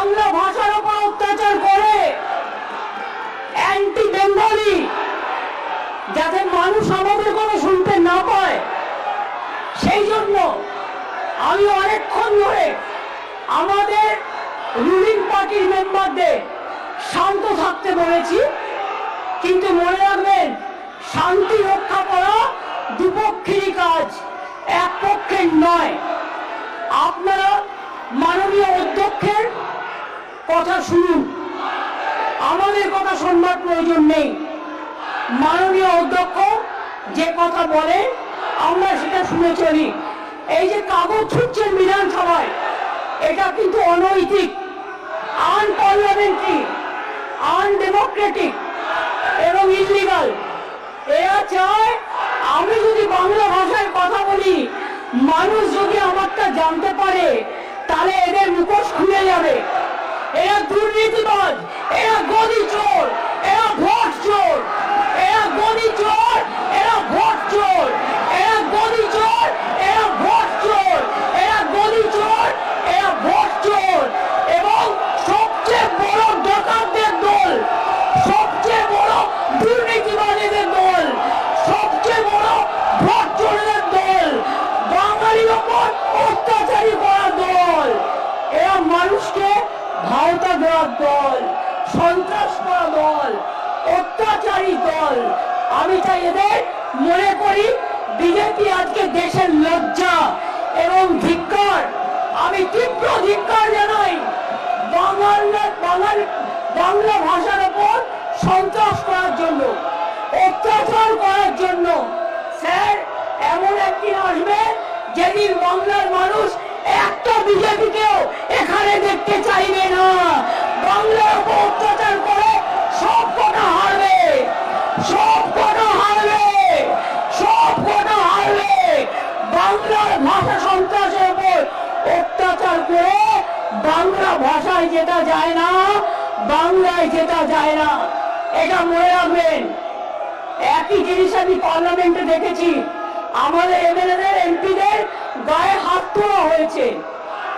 বাংলা ভাষার উপর অত্যাচার করে অ্যান্টি বেঙ্গলি যাতে মানুষ আমাদের কথা শুনতে না পায়। সেই জন্য আমি অনেকক্ষণ ধরে আমাদের রুলিং পার্টির মেম্বারদের শান্ত থাকতে বলেছি। কিন্তু মনে রাখবেন, শান্তি রক্ষা করা দুপক্ষেরই কাজ এক পক্ষের নয়। আপনারা মাননীয় অধ্যক্ষের কথা শুনুন। আমাদের কথা শুনবার প্রয়োজন নেই। মাননীয় অধ্যক্ষ যে কথা বলে, আমরা সেটা শুনে চলি। এই যে কাগজ ছুটছেন বিধানসভায়, এটা কিন্তু অনৈতিক আনপার্লামেন্টারি আনডেমোক্রেটিক এবং ইলিগাল এরা চায় আমি যদি বাংলা ভাষায় কথা বলি, মানুষ যদি আমারটা জানতে পারে, তাহলে এদের মুখোশ খুলে যাবে। এরা দুর্নীতিবাজ এরা গদি চোর এরা ভোট চোর এরা গদি চোর এরা ভোট চোর এরা গদি চোর এরা ভোট চোর এরা গদি চোর এরা ভোট চোর এবং সবচেয়ে বড় ডাকাতদের দল সবচেয়ে বড় দুর্নীতিবাদীদের দল সবচেয়ে বড় ভোট চোরদের দল বাঙালির ওপর অত্যাচারী করার দল এরা মানুষকে ভাওতা দেওয়ার দল সন্ত্রাস করা দল অত্যাচারী দল। আমি চাই এদের মনে করি বিজেপি আজকে দেশের লজ্জা এবং ধিক্কার। আমি তীব্র ধিক্কার জানাই বাঙাল বাংলা ভাষার ওপর সন্ত্রাস করার জন্য, অত্যাচার করার জন্য। স্যার, এমন একদিন আসবে যেদিন বাংলার মানুষ একটা বিজেপিকেও এখানে দেখতে চাইবে না। বাংলার উপর অত্যাচার করে সব সব কটা হারবে সব কটা হারবে। বাংলার ভাষা সন্ত্রাসের উপর অত্যাচার করে বাংলা ভাষায় যেটা যায় না, বাংলায় যেটা যায় না। এটা মনে রাখবেন, একই জিনিস আমি পার্লামেন্টে দেখেছি। আমাদের এমএলএদের, এমপিদের গায়ে হাত তোলা হয়েছে,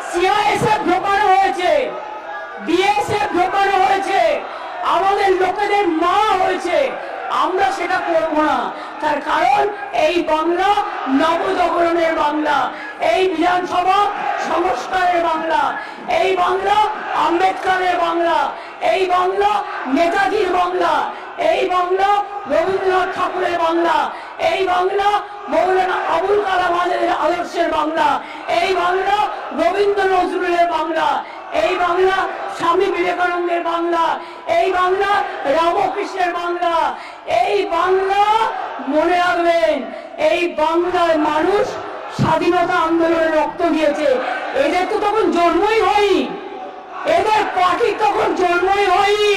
সিআইএসএফ ঢোকানো হয়েছে, বিএসএফ ঢোকানো হয়েছে, আমাদের লোকেদের মা হয়েছে। আমরা সেটা করব না। তার কারণ এই বাংলা নবজাগরণের বাংলা, এই বিধানসভা সংস্কারের বাংলা, এই বাংলা আম্বেদকরের বাংলা, এই বাংলা নেতাজির বাংলা, এই বাংলা রবীন্দ্রনাথ ঠাকুরের বাংলা, এই বাংলা মৌলানা আবুল কালাম আজাদের আদর্শের বাংলা, এই বাংলা রবীন্দ্র নজরুলের বাংলা এই বাংলা স্বামী বিবেকানন্দের বাংলা, এই বাংলা রামকৃষ্ণের বাংলা, এই বাংলা মনে রাখবেন, এই বাংলার মানুষ স্বাধীনতা আন্দোলনে রক্ত দিয়েছে। এদের তো তখন জন্মই হয়নি। এদের পার্টি তখন জন্মই হয়নি।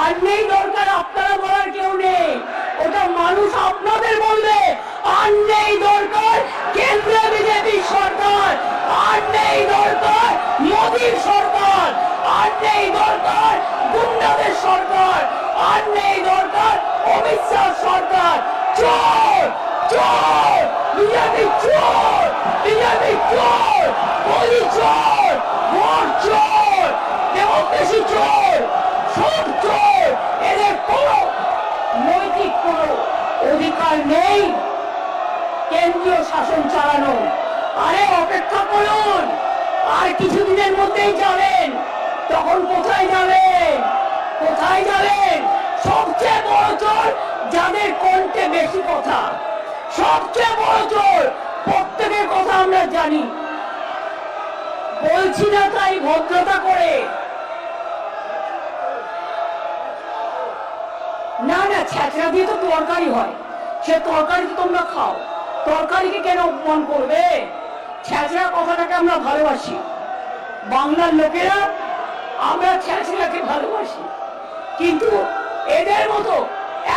আর নেই দরকার, আপনারা বলার কেউ নেই। চোর বিজেপি চোর মোদী চোর ভোট চোর ডেমোক্রেসি চোর সব চোর এদের কোনো নৈতিক কোনো অধিকার নেই। কেন্দ্রীয় শাসন চালানো। আরে, অপেক্ষা করুন। আর কিছুদিনের মধ্যেই যাবেন। তখন কোথায় যাবেন? কোথায় যাবেন? সবচেয়ে বড় চোর যাদের কণ্ঠে বেশি কথা। সবচেয়ে বড় চোর জানি বলছি না তাই ভদ্রতা করে। না না, ছ্যাঁচড়া দিয়ে তো তরকারি হয়। সে তরকারি তো তোমরা খাও। তরকারিকে কেন অপমান করবে? ছ্যাঁচড়া কথাটাকে আমরা ভালোবাসি। বাংলার লোকেরা আমরা ছ্যাঁচড়াকে ভালোবাসি। কিন্তু এদের মতো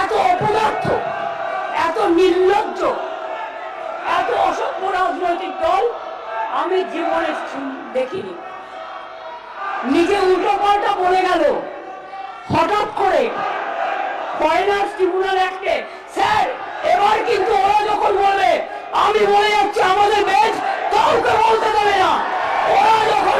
এত অপদার্থ, এত নির্লজ্জ রাজনৈতিক দল আমি জীবনে দেখিনি। নিজে উল্টো পাল্টা বলে গেল। হঠাৎ করে ফরেনার্স ট্রিবুনাল অ্যাক্টে স্যার, এবার কিন্তু ওরা যখন বলবে, আমি বলে যাচ্ছি আমাদের বেঞ্চ কাউকে বলতে দেবে না। ওরা যখন